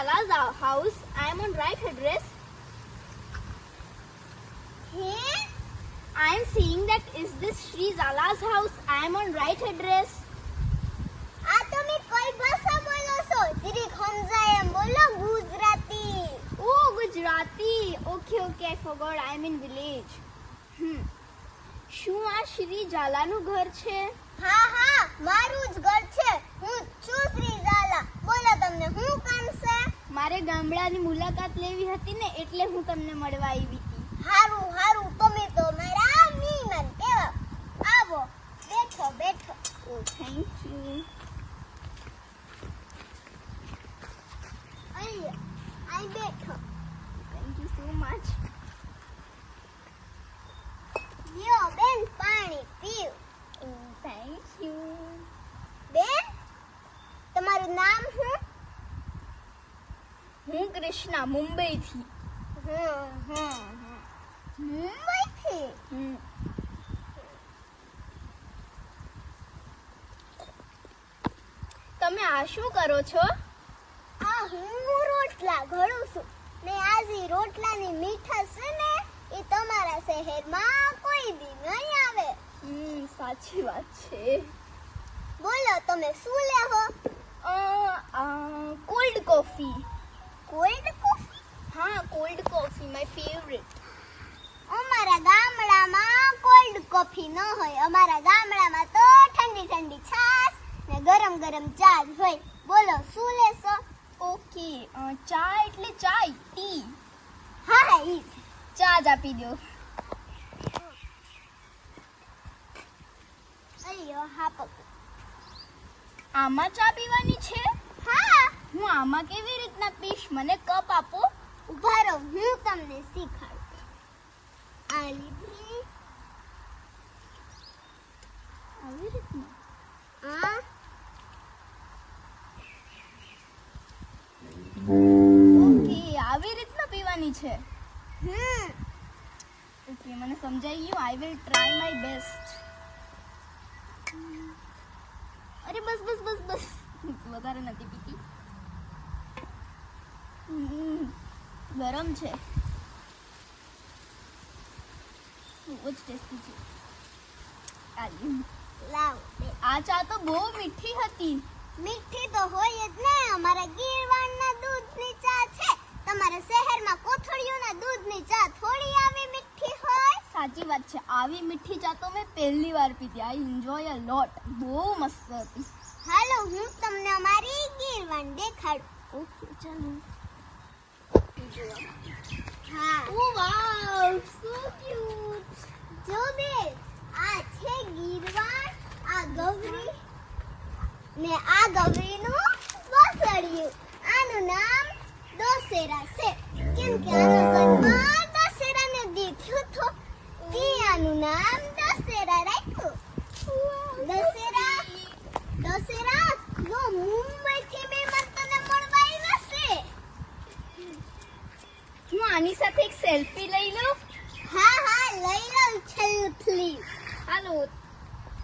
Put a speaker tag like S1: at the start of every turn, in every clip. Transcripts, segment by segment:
S1: Hou- house. I am on right address.
S2: Hey?
S1: I am seeing that is this Sri Zala's house. I am on right address.
S2: આ તમે કઈ ભાષા બોલો છો જીરીક સમજાય એમ બોલો Gujarati
S1: Oh, Gujarati. Okay, okay. I forgot. I am in village. Hmm. શું આ શ્રી ઝાલાનું ઘર છે
S2: હા હા મારું જ ઘર છે હું છું શ્રી ઝાલા બોલો તમને શું કામ છે
S1: મારે ગામડાની મુલાકાત લેવી હતી ને એટલે હું તમને મળવા આવી હતી.
S2: હારું હારું તમે તો મારા મીમન કેવા? આવો બેઠો બેઠો.
S1: ઓ થેન્ક યુ
S2: આઈ બેઠો.
S1: થેન્ક યુ સો મચ
S2: લ્યો બેન પાણી પીવ
S1: ઓ થેન્ક યુ
S2: બેન તમારું નામ શું
S1: હું કૃષ્ણા
S2: મુંબઈ થી મુંબઈ
S1: થી તમે આ શું કરો છો?
S2: આ હું રોટલા ઘડું છું. ને આજે રોટલાની મીઠાશ છે ને એ તમારા શહેરમાં કોઈ દી નહીં આવે.
S1: હમ સાચી વાત છે.
S2: બોલો તમે શું લેવો
S1: કોલ્ડ કોફી
S2: કોલ્ડ કોફી?
S1: હા કોલ્ડ કોફી માય ફેવરેટ
S2: અમારા ગામડામાં કોલ્ડ કોફી ન હોય. અમારા ગામડામાં તો ઠંડી ઠંડી છાશ ને ગરમ ગરમ ચા જ હોય. બોલો શું લેશો?
S1: ઓકે ચા એટલે ચાય ટી
S2: હા હા ઈ
S1: ચા જ આપી દો.
S2: અయ్యో હા પકડો.
S1: આમાં ચા પીવાની છે?
S2: હા
S1: હું આમાં કેવી રીતના પીશ? મને કપ આપો.
S2: ઊભા રહો. હું તમને શીખવાડું. આ લીધી
S1: આવી રીતના.
S2: આ
S1: આવી રીતના પીવાની છે.
S2: હમ.
S1: ઓકે, મને સમજાઈ ગયું. I will try my best અરે બસ બસ બસ બસ. વધારે નથી પીતી હમ, ગરમ છે. બહુ જ ટેસ્ટી છે. આ ચા તો બહુ મીઠી હતી.
S2: મીઠી તો હોય જ ને. અમારા ગીરવાણના દૂધની ચા છે. તમારા શહેરમાં કોથળીઓના દૂધની ચા થોડી આવી મીઠી હોય?
S1: સાચી વાત છે. આવી મીઠી ચા તો મેં પહેલી વાર પીધી. આઈ એન્જોય અ લોટ બહુ મસ્ત હતી.
S2: હાલો હું તમને અમારી ગીરવાણ દેખાડું.
S1: ઓકે ચાલો.
S2: હા
S1: ઓ વાવ સો ક્યુટ
S2: જો બે આ છે ગીરવાણ આ ગવરી ને આ ગૌરીનું વાસળિયું આનું નામ દોસેરા છે કેમ કે આનો સન્માન દશેરાને દીધું તો તે આનું નામ દશેરા રાખ્યું દશેરા દશેરા જો મુંબઈથી મહેમાન તને મળવા આવ્યા છે
S1: સાથે એક સેલ્ફી લઈ લો.
S2: હા હા લઈ લઉં સેલ્ફી
S1: હાલો.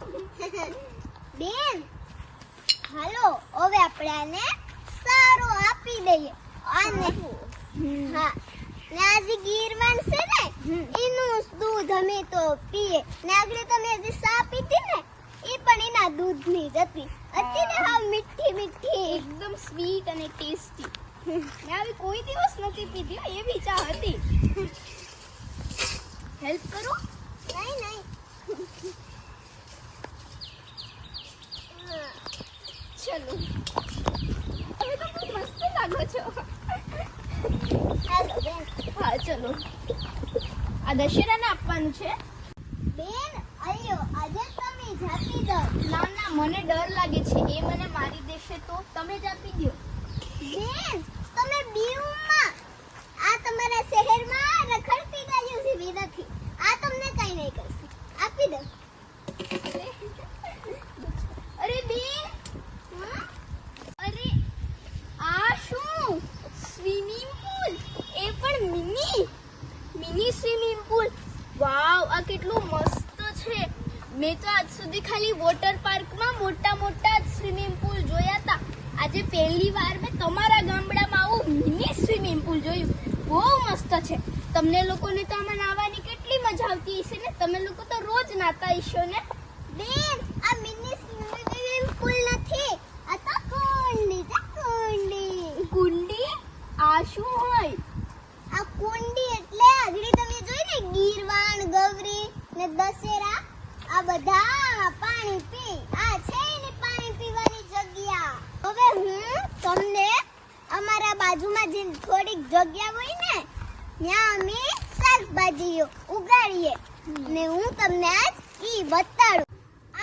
S2: બેન હાલો હવે આપણે આને સારો આપી દઈએ. અને હા. ને આજે ગીરવાન છે ને એનું દૂધ અમે તો પીએ. ને આગળ તમે જે સા પીધી ને એ પણ એના દૂધની જ હતી. અત્યારે હા મીઠી મીઠી.
S1: એકદમ સ્વીટ અને ટેસ્ટી મેં આવી કોઈ દિવસ નથી પીધી એવી ચા હતી. હેલ્પ કરો?
S2: નહીં નહીં.
S1: ચલો. તમે તો બહુ મસ્ત લાગો છો.
S2: હાલો બેન.
S1: હા ચલો. આ દશેરાને આપવાનું છે.
S2: બેન અલ્યો આજે તમે જાતી દો
S1: ના ના મને ડર લાગે છે. એ મને મારી દેશે તો તમે જ આપી દો
S2: બેન તમે બીઉમાં આ તમારા શહેરમાં રખડતી ગાયો જેવી નથી આ તમને કઈ નહીં કરશે આપી દો
S1: અરે બેન
S2: હા?
S1: અરે આ શું સ્વિમિંગ પુલ એ પણ mini mini swimming pool wow આ કેટલું મસ્ત છે મેં તો આજ સુધી ખાલી વોટર પાર્કમાં મોટા મોટા સ્વિમિંગ પુલ જોયા હતા આજે પહેલી વાર મેં તમારા ગામડામાં આવું મિની સ્વિમિંગ પુલ જોયું. બહુ મસ્ત છે. તમને લોકોને તો આમાં નાહવાની કેટલી મજા આવતી હશે ને? તમે લોકો તો રોજ નાતા હશો ને?
S2: બેન આ મિની સ્વિમિંગ પુલ નથી આ તો કુંડી છે કુંડી
S1: કુંડી આ શું હોય
S2: આ કુંડી એટલે આગળ તમે જોઈ ને ગીરવાણ ગૌરી ને દશેરા આ બધા પાણી પી આ છે એની પાણી પીવાની જગ્યા હવે હું તમને અમારા બાજુમાં જે થોડીક જગ્યા હોય ને ત્યાં અમે શાકભાજીઓ ઉગાડીએ ને હું તમને આજ ઈ બતાડું.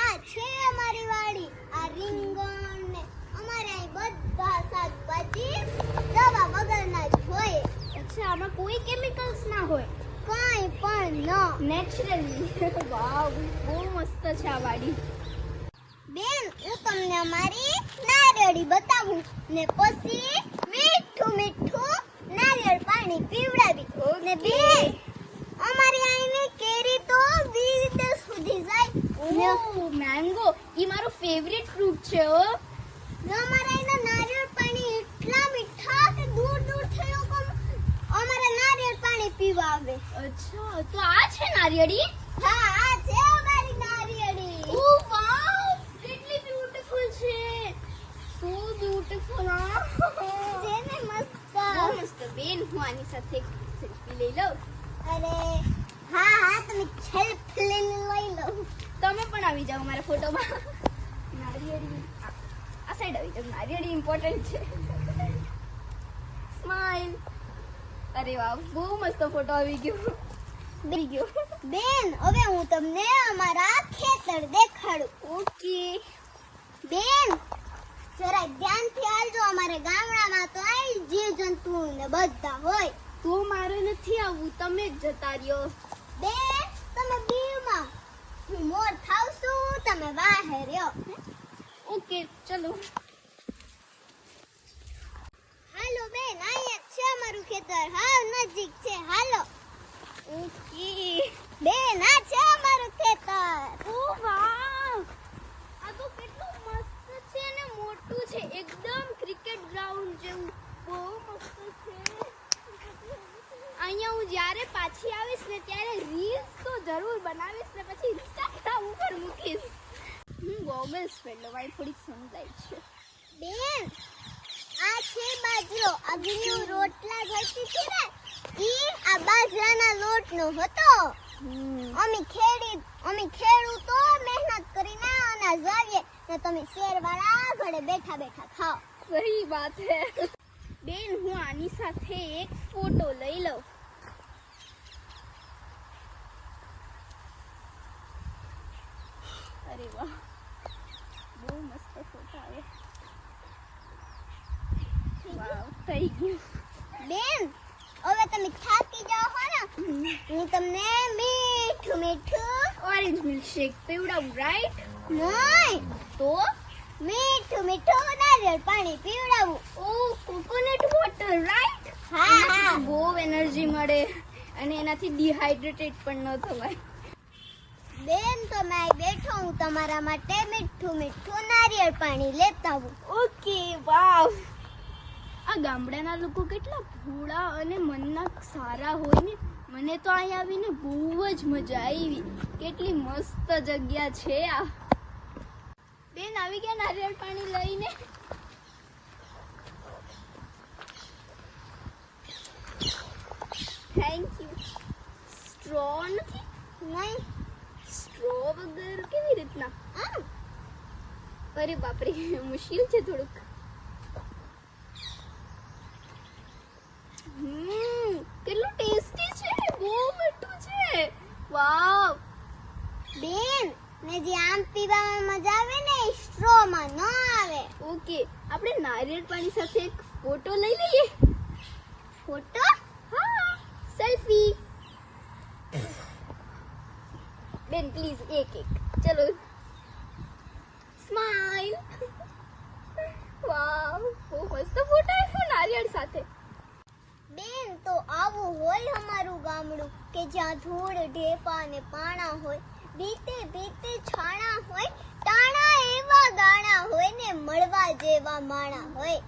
S2: આ છે અમારી વાડી આ રીંગણ ને અમારે અહીં બધા શાકભાજી દવા વગરના જ હોય.
S1: અચ્છા આમાં કોઈ કેમિકલ્સ ના હોય?
S2: કઈ પણ ન.
S1: નેચરલી વાવ બહુ મસ્ત છે આ વાડી.
S2: બેન હું તમને અમારી નારળી બતાવું ને પછી મીઠું મીઠું પાણી પીવડાવી. ને બે અમારી આઈને કેરી તો વિદેશ સુધી જાય.
S1: મેંગો ઈ મારો ફેવરિટ ફ્રૂટ છે ઓ
S2: ને અમારા આઈને નારિયેળ પાણી એટલા મીઠા કે દૂર દૂરથી લોકો અમારા નારિયેળ પાણી પીવા આવે.
S1: અચ્છા તો આ છે નારિયેળી?
S2: હા આ છે અમારી નારિયેળી.
S1: ઓ વાવ કેટલી બ્યુટીફુલ છે. સો બ્યુટીફુલ આ
S2: મસ્ત
S1: બેન હું આની સાથે સેલ્ફી લઈ લઉં.
S2: અરે હા હા તમે સેલ્ફી લઈ લો
S1: તમે પણ આવી જાઓ મારા ફોટોમાં. નારિયેળી આ સાઈડ આવી જાઓ. નારિયેળી ઇમ્પોર્ટન્ટ છે. સ્માઈલ અરે વાહ બહુ મસ્ત ફોટો આવી ગયો. આવી ગયો.
S2: બેન હવે હું તમને અમારા ખેતર દેખાડું.
S1: ઓકે
S2: બેન જરા ધ્યાનથી અમારે ગામડામાં તો આઈ જીવ જંતુ ને બધા હોય.
S1: તો મારે નથી આવવું તમે જ જતા રહ્યો.
S2: બે તમે બીવમાં. હું મોર થાવ છું તમે વાહે રહ્યો.
S1: ઓકે ચલો.
S2: હાલો બેન અહીંયા છે અમારું ખેતર. હાવ નજીક છે હાલો.
S1: ઓકે.
S2: બેન આ છે અમારું ખેતર.
S1: ઓ આ મસ્ત છે અને મોટું છે એકદમ ક્રિકેટ ગ્રાઉન્ડ જેવું. બહુ મસ્ત છે. અહીંયા હું જ્યારે પાછી આવીશ ને ત્યારે રીલ્સ તો જરૂર બનાવીશ ને પછી ઇન્સ્ટાગ્રામ ઉપર મૂકીશ. હું ગોગલ્સ પહેરલો મારી થોડીક સમજાય છે.
S2: બેન આ છે બાજરો. અગ્નિ રોટલા ઘરતી છે ને ઈ આ બાજરાના લોટનો હતો. અમે ખેડી અમે ખેડૂતો મહેનત કરીને અનાજ વાવીએ ને તમે શેરવાળા ઘરે બેઠા બેઠા ખાઓ
S1: સહી વાત હે બેન હું આની સાથે એક ફોટો લઈ લઉં અરે વાહ બહુ મસ્ત ફોટો આવે વાવ થઈ ગયું
S2: બેન હવે તમે થાકી જાઓ હો ને હું તમને મીઠું મીઠું
S1: ઓરેન્જ મિલ્કશેક પીવડાવું રાઈટ
S2: નહીં
S1: તો
S2: મીઠું મીઠું નારિયેળ પાણી પીવડાવું.
S1: ઓ કોકોનટ વોટર રાઈટ
S2: હા હા.
S1: બહુ એનર્જી મળે અને એનાથી ડિહાઇડ્રેટેડ પણ ન થવાય.
S2: બેન તો મેં અહીં બેઠો હું તમારા માટે મીઠું મીઠું નારિયેળ પાણી લેતા આવું.
S1: Okay wow. આ ગામડાના લોકો કેટલા ભોળા અને મનના સારા હોય ને. મને તો અહીં આવીને બહુ જ મજા આવી. કેટલી મસ્ત જગ્યા છે આ. બેન આવી ગયા નારિયેળ પાણી લઈને? થેન્ક યુ સ્ટ્રો નથી?
S2: નહીં.
S1: સ્ટ્રો વગર કેવી રીતના?
S2: આમ
S1: અરે બાપરે મુશ્કેલ છે થોડુંક. હમ કેટલું ટેસ્ટી છે બહુ મીઠું છે. વાવ
S2: બેન ને જે આમ પીવામાં મજા આવે ને સ્ટ્રોમાં ન આવે.
S1: ઓકે આપણે નારિયેળ પાણી સાથે એક ફોટો લઈ લઈએ.
S2: ફોટો?
S1: હા સેલ્ફી. બેન પ્લીઝ એક એક. ચલો. સ્માઈલ. વાવ બહુ મસ્ત ફોટો આવ્યો નારિયેળ સાથે.
S2: બેન તો આવું હોય અમારું ગામડું કે જ્યાં ધૂળ ઢેફા અને પાણા હોય. બીતે બીતે છાણા હોય તાણા એવા ગાણા હોય ને મળવા જેવા માણા હોય.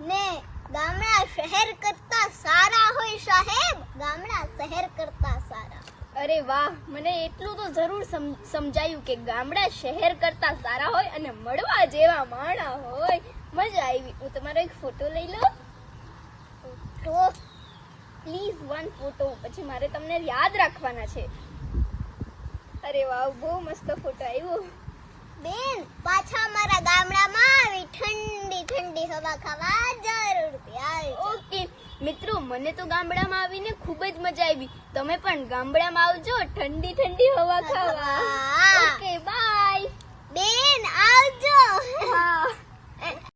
S2: ને ગામડા શહેર કરતા સારા હોય સાહેબ, ગામડા શહેર કરતા સારા.
S1: અરે વાહ, મને એટલું તો જરૂર સમ- સમજાયું કે ગામડા શહેર કરતા સારા હોય અને મળવા જેવા માણા હોય. મજા આવી. હું તમારો એક ફોટો લઈ લઉં? તો પ્લીઝ વન ફોટો પછી મારે તમને યાદ રાખવાના છે. અરે વાવ બહુ મસ્ત ફોટો આવ્યો
S2: બેન પાછા અમારા ગામડામાં આવી ઠંડી ઠંડી હવા ખાવા જરૂર આવી
S1: ઓકે મિત્રો મને તો ગામડામાં આવીને ખૂબ જ મજા આવી. તમે પણ ગામડામાં આવજો ઠંડી ઠંડી હવા ખાવા. Okay bye. બેન આવજો. હા.